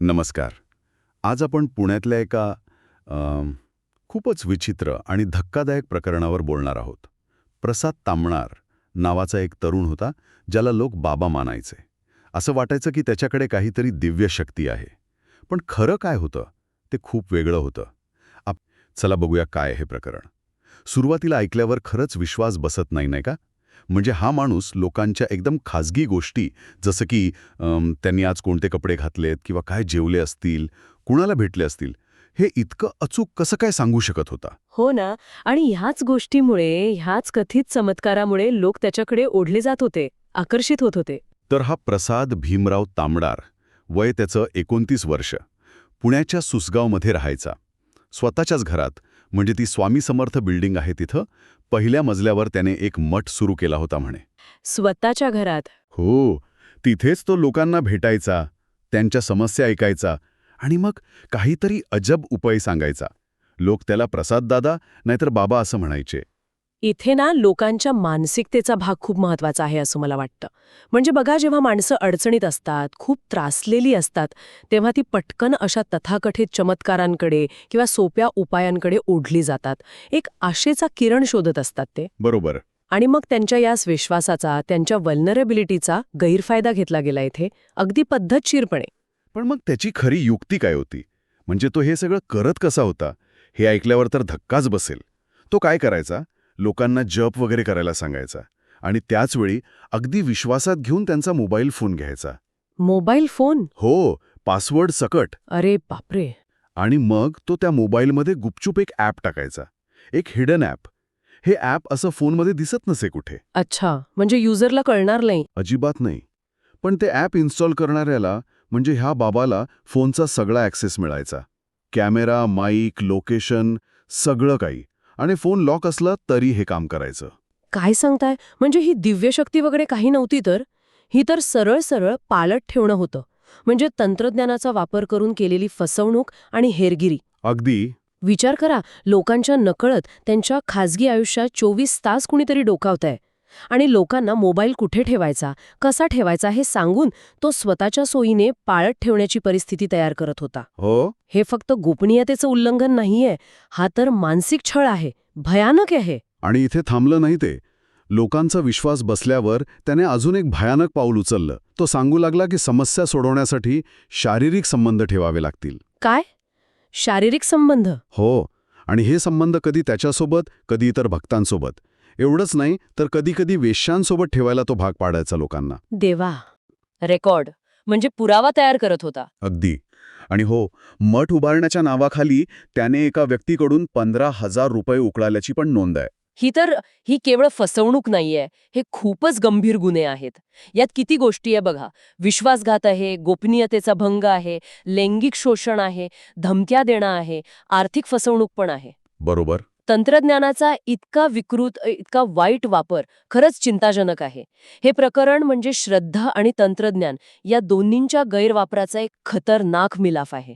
नमस्कार. आज आपण पुण्यातल्या एका खूपच विचित्र आणि धक्कादायक प्रकरणावर बोलणार आहोत. प्रसाद तांबणार नावाचा एक तरुण होता ज्याला लोक बाबा मानायचे. असं वाटायचं की त्याच्याकडे काहीतरी दिव्य शक्ती आहे. पण खरं काय होतं? ते खूप वेगळं होतं. आप चला बघूया काय हे प्रकरण. सुरुवातीला ऐकल्यावर खरंच विश्वास बसत नाही नाही का? म्हणजे हा माणूस लोकांच्या एकदम खाजगी गोष्टी जसं की त्यांनी आज कोणते कपडे घातलेत किंवा काय जेवले असतील कुणाला भेटले असतील हे इतकं अचूक कसं काय सांगू शकत होता? हो ना. आणि ह्याच गोष्टीमुळे ह्याच कथित चमत्कारामुळे लोक त्याच्याकडे ओढले जात होते आकर्षित होत होते. तर हा प्रसाद भीमराव तांबडार वय त्याचं एकोणतीस वर्ष पुण्याच्या सुसगावमध्ये राहायचा. स्वतःच्याच घरात म्हणजे ती स्वामी समर्थ बिल्डिंग आहे तिथं. पहिल्या मजल्यावर त्याने एक मठ सुरू केला होता म्हणे. स्वतःच्या घरात. हो तिथेच तो लोकांना भेटायचा त्यांच्या समस्या ऐकायचा आणि मग काहीतरी अजब उपाय सांगायचा. लोक त्याला प्रसाद दादा नाहीतर बाबा असं म्हणायचे. इथे ना लोकांच्या मानसिकतेचा भाग खूप महत्त्वाचा आहे असं मला वाटतं. म्हणजे बघा जेव्हा माणसं अडचणीत असतात खूप त्रासलेली असतात तेव्हा ती पटकन अशा तथाकथित चमत्कारांकडे किंवा सोप्या उपायांकडे ओढली जातात. एक आशेचा किरण शोधत असतात ते. बरोबर. आणि मग त्यांच्या याच विश्वासाचा त्यांच्या वल्नरेबिलिटीचा गैरफायदा घेतला गेला इथे अगदी पद्धतशीरपणे. पण मग त्याची खरी युक्ती काय होती? म्हणजे तो हे सगळं करत कसा होता? हे ऐकल्यावर तर धक्काच बसेल. तो काय करायचा? लोकांना जप वगैरे करायला सांगायचा. आणि त्याचवेळी अगदी विश्वासात घेऊन त्यांचा मोबाईल फोन घ्यायचा. Mobile phone? हो पासवर्ड सकट. अरे बापरे. आणि मग तो त्या मोबाईलमध्ये गुपचूप एक ॲप टाकायचा. एक हिडन ॲप. हे ॲप असं फोनमध्ये दिसत नसे कुठे. अच्छा म्हणजे युजरला कळणार नाही. अजिबात नाही. पण ते ॲप इन्स्टॉल करणाऱ्याला म्हणजे ह्या बाबाला फोनचा सगळा ॲक्सेस मिळायचा. कॅमेरा माईक लोकेशन सगळं काही. आणि फोन लॉक असला तरी हे काम करायचं. काय सांगताय? म्हणजे ही दिव्यशक्ती वगैरे काही नव्हती तर? ही तर सरळ सरळ पालट ठेवणं होतं. म्हणजे तंत्रज्ञानाचा वापर करून केलेली फसवणूक आणि हेरगिरी. अगदी. विचार करा लोकांच्या नकळत त्यांच्या खाजगी आयुष्यात चोवीस तास कुणीतरी डोकावतंय. आणि लोकांना मोबाईल कुठे ठेवायचा कसा ठेवायचा हे सांगून तो स्वतःच्या सोयीने पाळत ठेवण्याची परिस्थिती तयार करत होता. हो? हे फक्त गोपनीयतेचं उल्लंघन नाहीये हा तर मानसिक छळ आहे भयानक आहे. आणि इथे थांबलं नाही ते. लोकांचा विश्वास बसल्यावर त्याने अजून एक भयानक पाऊल उचललं. तो सांगू लागला की समस्या सोडवण्यासाठी शारीरिक संबंध ठेवावे लागतील. काय? शारीरिक संबंध? हो. आणि हे संबंध कधी त्याच्यासोबत कधी इतर भक्तांसोबत. एवढंच नाही तर कधी कधी वेश्यांसोबत ठेवायला तो भाग पाडायचा लोकांना. देवा रेकॉर्ड म्हणजे पुरावा तयार करत होता. अगदी. आणि हो मठ उभारण्याच्या नावाखाली त्याने एका व्यक्तीकडून पंधरा हजार रुपये उकळाल्याची पण नोंद आहे. ही तर ही केवळ फसवणूक नाहीये हे खूपच गंभीर गुन्हे आहेत. यात किती गोष्टी आहे बघा. विश्वासघात आहे गोपनीयतेचा भंग आहे लैंगिक शोषण आहे धमक्या देणं आहे आर्थिक फसवणूक पण आहे. बरोबर. तंत्रज्ञानाचा इतका विकृत इतका वाईट वापर खरंच चिंताजनक आहे. हे प्रकरण म्हणजे श्रद्धा आणि तंत्रज्ञान या दोन्हींच्या गैरवापराचा एक खतरनाक मिलाफ आहे.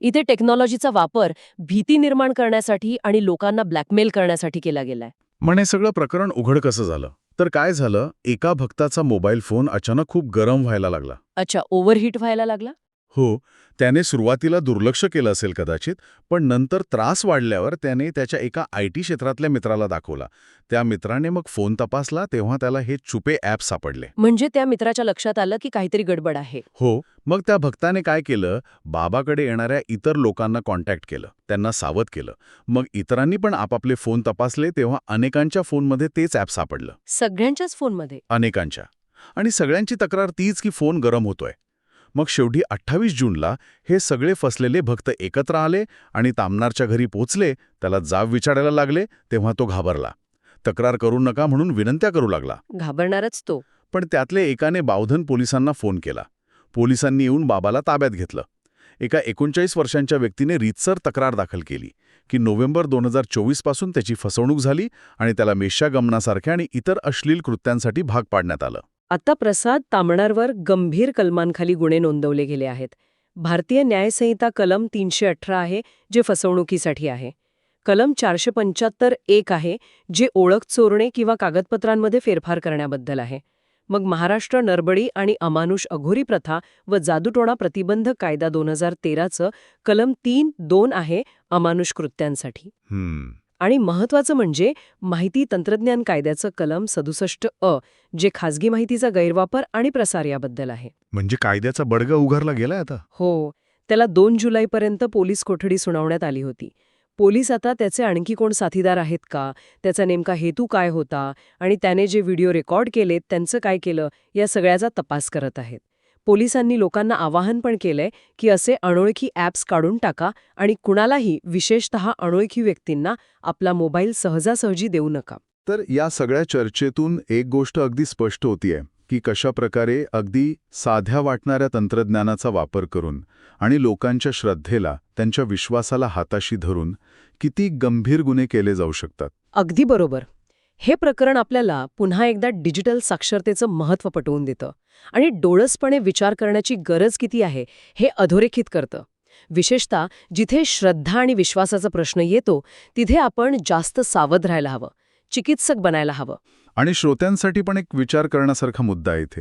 इथे टेक्नॉलॉजीचा वापर भीती निर्माण करण्यासाठी आणि लोकांना ब्लॅकमेल करण्यासाठी केला गेलाय. हे सगळं प्रकरण उघड कसं झालं? तर काय झालं? एका भक्ताचा मोबाईल फोन अचानक खूप गरम व्हायला लागला. अच्छा ओव्हरहीट व्हायला लागला? हो त्याने सुरुवातीला दुर्लक्ष केलं असेल कदाचित पण नंतर त्रास वाढल्यावर त्याने त्याच्या एका आय टी क्षेत्रातल्या मित्राला दाखवला. त्या मित्राने मग फोन तपासला तेव्हा त्याला हे छुपे ॲप सापडले. म्हणजे त्या मित्राच्या लक्षात आलं की काहीतरी गडबड आहे. हो मग त्या भक्ताने काय केलं बाबाकडे येणाऱ्या इतर लोकांना कॉन्टॅक्ट केलं त्यांना सावध केलं. मग इतरांनी पण आपापले फोन तपासले तेव्हा अनेकांच्या फोनमध्ये तेच ॲप सापडलं. सगळ्यांच्याच फोनमध्ये? अनेकांच्या. आणि सगळ्यांची तक्रार तीच की फोन गरम होतोय. मग शेवटी अठ्ठावीस जूनला हे सगळे फसलेले भक्त एकत्र आले आणि तामनारच्या घरी पोचले त्याला जाब विचारायला लागले तेव्हा तो घाबरला. तक्रार करू नका म्हणून विनंत्या करू लागला. घाबरणारच तो. पण त्यातले एकाने बावधन पोलिसांना फोन केला. पोलिसांनी येऊन बाबाला ताब्यात घेतलं. एका एकोणचाळीस वर्षांच्या व्यक्तीने रीतसर तक्रार दाखल केली की नोव्हेंबर दोन हजार चोवीसपासून त्याची फसवणूक झाली आणि त्याला मेश्यागमनासारख्या आणि इतर अश्लील कृत्यांसाठी भाग पाडण्यात आलं. आता प्रसाद तांबणारवर गंभीर कलमांखाली गुन्हे नोंदवले गेले आहेत. भारतीय न्यायसंहिता कलम तीनशे अठरा आहे जे फसवणुकीसाठी आहे. कलम चारशे पंच्याहत्तर एक आहे जे ओळख चोरणे किंवा कागदपत्रांमध्ये फेरफार करण्याबद्दल आहे. मग महाराष्ट्र नरबळी आणि अमानुष अघोरी प्रथा व जादूटोणा प्रतिबंध कायदा दोन हजार तेराचं कलम तीन दोन आहे अमानुष कृत्यांसाठी. hmm. आणि महत्वाचं म्हणजे माहिती तंत्रज्ञान कायद्याचं कलम सदुसष्ट अ जे खाजगी माहितीचा गैरवापर आणि प्रसार याबद्दल आहे. म्हणजे कायद्याचा बडगा उघडला गेलाय आता? हो. त्याला दोन जुलैपर्यंत पोलीस कोठडी सुनावण्यात आली होती. पोलीस आता त्याचे आणखी कोण साथीदार आहेत का? त्याचा नेमका हेतू काय होता? आणि त्याने जे व्हिडिओ रेकॉर्ड केलेत त्यांचं काय केलं? या सगळ्याचा तपास करत आहेत. पोलिसांनी लोकांना आवाहन पण केलंय की असे अनोळखी ॲप्स काढून टाका आणि कुणालाही विशेषतः अनोळखी व्यक्तींना आपला मोबाईल सहजासहजी देऊ नका. तर या सगळ्या चर्चेतून एक गोष्ट अगदी स्पष्ट होतीये की कशा प्रकारे अगदी साध्या वाटणाऱ्या तंत्रज्ञानाचा वापर करून आणि लोकांच्या श्रद्धेला त्यांच्या विश्वासाला हाताशी धरून किती गंभीर गुन्हे केले जाऊ शकतात? अगदी बरोबर. हे प्रकरण आपल्याला पुन्हा एकदा डिजिटल साक्षरतेचं महत्त्व पटवून देतं आणि डोळसपणे विचार करण्याची गरज किती आहे हे अधोरेखित करतं. विशेषतः जिथे श्रद्धा आणि विश्वासाचा प्रश्न येतो तिथे आपण जास्त सावध राहायला हवं चिकित्सक बनायला हवं. आणि श्रोत्यांसाठी पण एक विचार करण्यासारखा मुद्दा आहे इथे.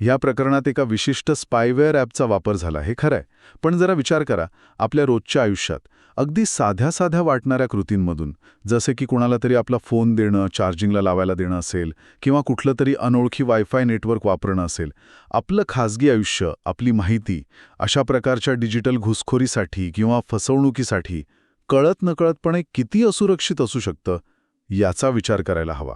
या प्रकरणात एका विशिष्ट स्पायवेअर ॲपचा वापर झाला हे खरंय. पण जरा विचार करा आपल्या रोजच्या आयुष्यात अगदी साध्या साध्या वाटणाऱ्या कृतींमधून जसे की कुणाला तरी आपला फोन देणं चार्जिंगला लावायला देणं असेल किंवा कुठलं तरी अनोळखी वायफाय नेटवर्क वापरणं असेल आपलं खाजगी आयुष्य आपली माहिती अशा प्रकारच्या डिजिटल घुसखोरीसाठी किंवा फसवणुकीसाठी कळत नकळतपणे किती असुरक्षित असू शकतं याचा विचार करायला हवा.